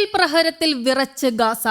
Israel പ്രഹരത്തിൽ വിറച്ച് Gaza.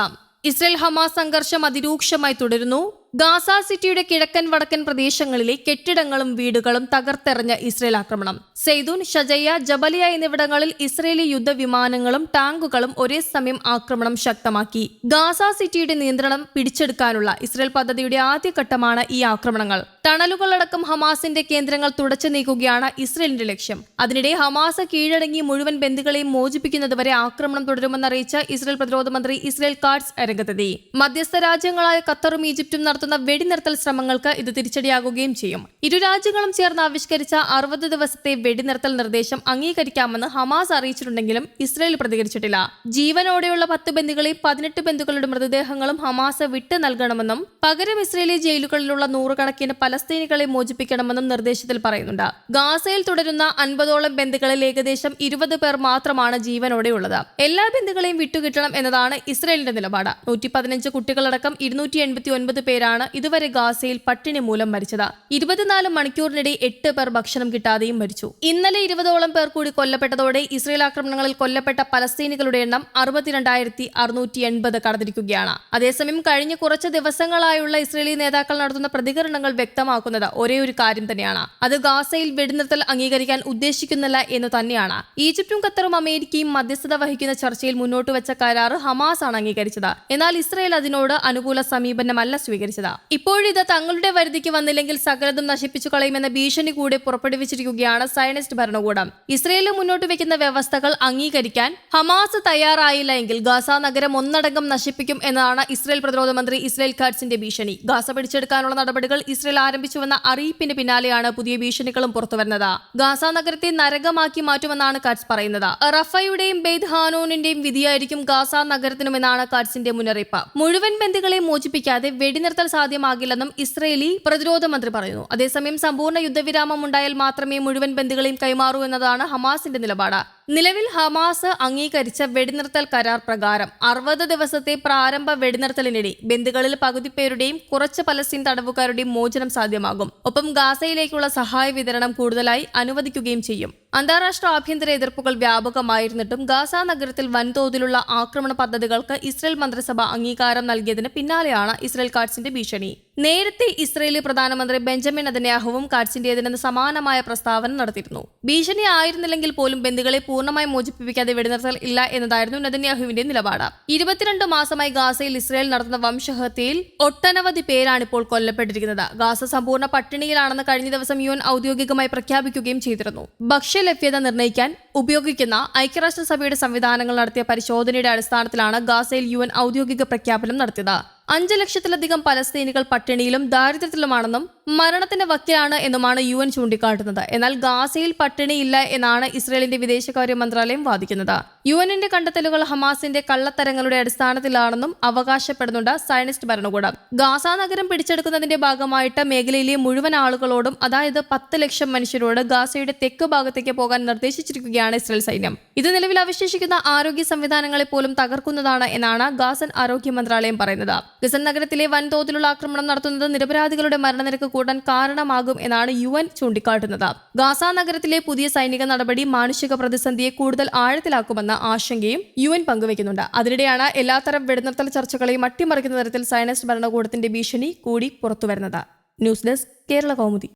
Israel Hamas സംഘർഷം അതിരൂക്ഷമായി തുടരുന്നു. ഗാസ സിറ്റിയുടെ കിഴക്കൻ വടക്കൻ പ്രദേശങ്ങളിലെ കെട്ടിടങ്ങളും വീടുകളും തകർത്തെറിഞ്ഞ ഇസ്രയേൽ ആക്രമണം. സെയ്ദൂൻ ഷജയ്യ ജബലിയ എന്നിവിടങ്ങളിൽ ഇസ്രയേലി യുദ്ധവിമാനങ്ങളും ടാങ്കുകളും ഒരേ സമയം ആക്രമണം ശക്തമാക്കി. ഗാസ സിറ്റിയുടെ നിയന്ത്രണം പിടിച്ചെടുക്കാനുള്ള ഇസ്രയേൽ പദ്ധതിയുടെ ആദ്യഘട്ടമാണ് ഈ ആക്രമണങ്ങൾ. ടണലുകളടക്കം ഹമാസിന്റെ കേന്ദ്രങ്ങൾ തുടച്ചു നീക്കുകയാണ് ഇസ്രയേലിന്റെ ലക്ഷ്യം. അതിനിടെ ഹമാസ് കീഴടങ്ങി മുഴുവൻ ബന്ധുക്കളെയും മോചിപ്പിക്കുന്നതുവരെ ആക്രമണം തുടരുമെന്നറിയിച്ച ഇസ്രയേൽ പ്രതിരോധ മന്ത്രി ഇസ്രയേൽ കാർഡ്സ് രംഗത്തെത്തി മധ്യസ്ഥ രാജ്യങ്ങളായ ഖത്തറും ഈജിപ്തും നടത്തുന്ന വെടിനിർത്തൽ ശ്രമങ്ങൾക്ക് ഇത് തിരിച്ചടിയാകുകയും ചെയ്യും. ഇരു രാജ്യങ്ങളും ചേർന്ന് ആവിഷ്കരിച്ച അറുപത് ദിവസത്തെ വെടിനിർത്തൽ നിർദ്ദേശം അംഗീകരിക്കാമെന്ന് ഹമാസ് അറിയിച്ചിട്ടുണ്ടെങ്കിലും ഇസ്രയേൽ പ്രതികരിച്ചിട്ടില്ല. ജീവനോടെയുള്ള പത്ത് ബന്ധുക്കളെ പതിനെട്ട് ബന്ധുക്കളുടെ മൃതദേഹങ്ങളും ഹമാസ് വിട്ടു നൽകണമെന്നും പകരം ഇസ്രയേലി ജയിലുകളിലുള്ള നൂറുകണക്കിന് പലസ്തീനികളെ മോചിപ്പിക്കണമെന്നും നിർദ്ദേശത്തിൽ പറയുന്നുണ്ട്. ഗാസയിൽ തുടരുന്ന അൻപതോളം ബന്ധുക്കളിൽ ഏകദേശം ഇരുപത് പേർ മാത്രമാണ് ജീവനോടെയുള്ളത്. എല്ലാ ബന്ധുക്കളെയും വിട്ടുകിട്ടണം എന്നതാണ് ഇസ്രയേലിന്റെ നിലപാട്. നൂറ്റി പതിനഞ്ച് കുട്ടികളടക്കം ഇരുന്നൂറ്റി എൺപത്തി ഒൻപത് പേരാണ് ഇതുവരെ ഗാസയിൽ പട്ടിണി മൂലം മരിച്ചത്. ഇരുപത്തിനാല് മണിക്കൂറിനിടെ എട്ട് പേർ ഭക്ഷണം കിട്ടാതെയും മരിച്ചു. ഇന്നലെ ഇരുപതോളം പേർ കൂടി കൊല്ലപ്പെട്ടതോടെ ഇസ്രയേൽ ആക്രമണങ്ങളിൽ കൊല്ലപ്പെട്ട പലസ്തീനികളുടെ എണ്ണം അറുപത്തിരണ്ടായിരത്തി അറുന്നൂറ്റി എൺപത് കടന്നിരിക്കുകയാണ്. അതേസമയം കഴിഞ്ഞ കുറച്ച് ദിവസങ്ങളായുള്ള ഇസ്രയേലി നേതാക്കൾ നടത്തുന്ന പ്രതികരണങ്ങൾ വ്യക്തമാക്കുന്നത് ഒരേ ഒരു കാര്യം തന്നെയാണ്. അത് ഗാസയിൽ വെടിനിർത്തൽ അംഗീകരിക്കാൻ ഉദ്ദേശിക്കുന്നില്ല എന്ന് തന്നെയാണ്. ഈജിപ്തും ഖത്തറും അമേരിക്കയും മധ്യസ്ഥത വഹിക്കുന്ന ചർച്ചയിൽ മുന്നോട്ട് വെച്ച കരാർ ഹമാസ് ആണ് അംഗീകരിച്ചത്. എന്നാൽ ഇസ്രയേൽ അതിനോട് അനുകൂല സമീപനമല്ല സ്വീകരിച്ചത്. ഇപ്പോഴിത് തങ്ങളുടെ വരുതിക്ക് വന്നില്ലെങ്കിൽ സകലതും നശിപ്പിച്ചു കളയുമെന്ന ഭീഷണി കൂടെ പുറപ്പെടുവിച്ചിരിക്കുകയാണ് സയനിസ്റ്റ് ഭരണകൂടം. ഇസ്രയേലിൽ മുന്നോട്ട് വെക്കുന്ന വ്യവസ്ഥകൾ അംഗീകരിക്കാൻ ഹമാസ് തയ്യാറായില്ല എങ്കിൽ ഗാസ നഗരം ഒന്നടങ്കം നശിപ്പിക്കും എന്നതാണ് ഇസ്രയേൽ പ്രതിരോധ മന്ത്രി ഇസ്രയേൽ ഖാറ്റ്സിന്റെ ഭീഷണി. ഗാസ പിടിച്ചെടുക്കാനുള്ള നടപടികൾ ഇസ്രയേൽ ആരംഭിച്ചുവെന്ന അറിയിപ്പിന് പിന്നാലെയാണ് പുതിയ ഭീഷണികളും പുറത്തുവരുന്നത്. ഗാസ നഗരത്തെ നരകമാക്കി മാറ്റുമെന്നാണ് കാറ്റ്സ് പറയുന്നത്. റഫയുടെയും ബെയ്ത് ഹാനോനിന്റെയും വിധിയായിരിക്കും ഗാസ നഗരത്തിനുമെന്നാണ് കാറ്റ്സിന്റെ മുന്നറിയിപ്പ്. മുഴുവൻ ബന്ദികളെ മോചിപ്പിക്കാതെ വെടിനിർത്തൽ സാധ്യമാകില്ലെന്നും ഇസ്രയേലി പ്രതിരോധ മന്ത്രി പറയുന്നു. അതേസമയം സമ്പൂർണ യുദ്ധവിരാമം ഉണ്ടായാൽ മാത്രമേ മുഴുവൻ ബന്ധുക്കളെയും കൈമാറൂ എന്നതാണ് ഹമാസിന്റെ നിലപാട്. നിലവിൽ ഹമാസ് അംഗീകരിച്ച വെടിനിർത്തൽ കരാർ പ്രകാരം അറുപത് ദിവസത്തെ പ്രാരംഭ വെടിനിർത്തലിനിടെ ബന്ധുക്കളിൽ പകുതി പേരുടെയും കുറച്ച് പലസ്തീൻ തടവുകാരുടെയും മോചനം സാധ്യമാകും. ഒപ്പം ഗാസയിലേക്കുള്ള സഹായ വിതരണം കൂടുതലായി അനുവദിക്കുകയും ചെയ്യും. അന്താരാഷ്ട്ര ആഭ്യന്തര എതിർപ്പുകൾ വ്യാപകമായിരുന്നിട്ടും ഗാസ നഗരത്തിൽ വൻതോതിലുള്ള ആക്രമണ പദ്ധതികൾക്ക് ഇസ്രയേൽ മന്ത്രിസഭ അംഗീകാരം നൽകിയതിന് പിന്നാലെയാണ് ഇസ്രയേൽ കാർഡ്സിന്റെ ഭീഷണി. നേരത്തെ ഇസ്രയേലി പ്രധാനമന്ത്രി ബെഞ്ചമിൻ അതന്യാഹുവും കാർഡ്സിന്റേതിന് സമാനമായ പ്രസ്താവന നടത്തിയിരുന്നു. ഭീഷണി ആയിരുന്നില്ലെങ്കിൽ പോലും ബന്ധുക്കളെ പൂർണമായി മോചിപ്പിക്കാതെ വെടിനിർത്തൽ ഇല്ല എന്നതായിരുന്നു നദന്യാഹുവിന്റെ നിലപാട്. ഇരുപത്തിരണ്ട് മാസമായി ഗാസയിൽ ഇസ്രയേൽ നടത്തുന്ന വംശഹത്യയിൽ ഒട്ടനവധി പേരാണ് ഇപ്പോൾ കൊല്ലപ്പെട്ടിരിക്കുന്നത്. ഗാസ സമ്പൂർണ പട്ടിണിയിലാണെന്ന് കഴിഞ്ഞ ദിവസം യു എൻ ഔദ്യോഗികമായി പ്രഖ്യാപിക്കുകയും ചെയ്തിരുന്നു. ഭക്ഷ്യലഭ്യത നിർണയിക്കാൻ ഉപയോഗിക്കുന്ന ഐക്യരാഷ്ട്രസഭയുടെ സംവിധാനങ്ങൾ നടത്തിയ പരിശോധനയുടെ അടിസ്ഥാനത്തിലാണ് ഗാസയിൽ യു ഔദ്യോഗിക പ്രഖ്യാപനം നടത്തിയത്. അഞ്ച് ലക്ഷത്തിലധികം പലസ്തീനികൾ പട്ടിണിയിലും ദാരിദ്ര്യത്തിലുമാണെന്നും മരണത്തിന്റെ വക്കിലാണ് എന്നുമാണ് യു എൻ ചൂണ്ടിക്കാട്ടുന്നത്. എന്നാൽ ഗാസയിൽ പട്ടിണിയില്ല എന്നാണ് ഇസ്രയേലിന്റെ വിദേശകാര്യ മന്ത്രാലയം വാദിക്കുന്നത്. യു എന്നിന്റെ കണ്ടെത്തലുകൾ ഹമാസിന്റെ കള്ളത്തരങ്ങളുടെ അടിസ്ഥാനത്തിലാണെന്നും അവകാശപ്പെടുന്നുണ്ട് സയനിസ്റ്റ് ഭരണകൂടം. ഗാസ നഗരം പിടിച്ചെടുക്കുന്നതിന്റെ ഭാഗമായിട്ട് മേഖലയിലെ മുഴുവൻ ആളുകളോടും അതായത് പത്ത് ലക്ഷം മനുഷ്യരോട് ഗാസയുടെ തെക്ക് ഭാഗത്തേക്ക് പോകാൻ നിർദ്ദേശിച്ചിരിക്കുകയാണ് ഇസ്രയേൽ സൈന്യം. ഇത് നിലവിൽ അവശേഷിക്കുന്ന ആരോഗ്യ സംവിധാനങ്ങളെ പോലും തകർക്കുന്നതാണ് എന്നാണ് ഗാസൻ ആരോഗ്യ മന്ത്രാലയം പറയുന്നത്. ഗസൻ നഗരത്തിലെ വൻതോതിലുള്ള ആക്രമണം നടത്തുന്നത് നിരപരാധികളുടെ മരണനിരക്ക് കൂടാൻ കാരണമാകും എന്നാണ് യു എൻ ചൂണ്ടിക്കാട്ടുന്നത്. ഗാസ നഗരത്തിലെ പുതിയ സൈനിക നടപടി മാനുഷിക പ്രതിസന്ധിയെ കൂടുതൽ ആഴത്തിലാക്കുമെന്ന ആശങ്കയും യു എൻ പങ്കുവയ്ക്കുന്നുണ്ട്. അതിനിടെയാണ് എല്ലാത്തരം വെടിനിർത്തൽ ചർച്ചകളെയും അട്ടിമറിക്കുന്ന തരത്തിൽ സൈനസ് ഭരണകൂടത്തിന്റെ ഭീഷണി കൂടി പുറത്തുവരുന്നത്. News desk Kerala Kaumudi.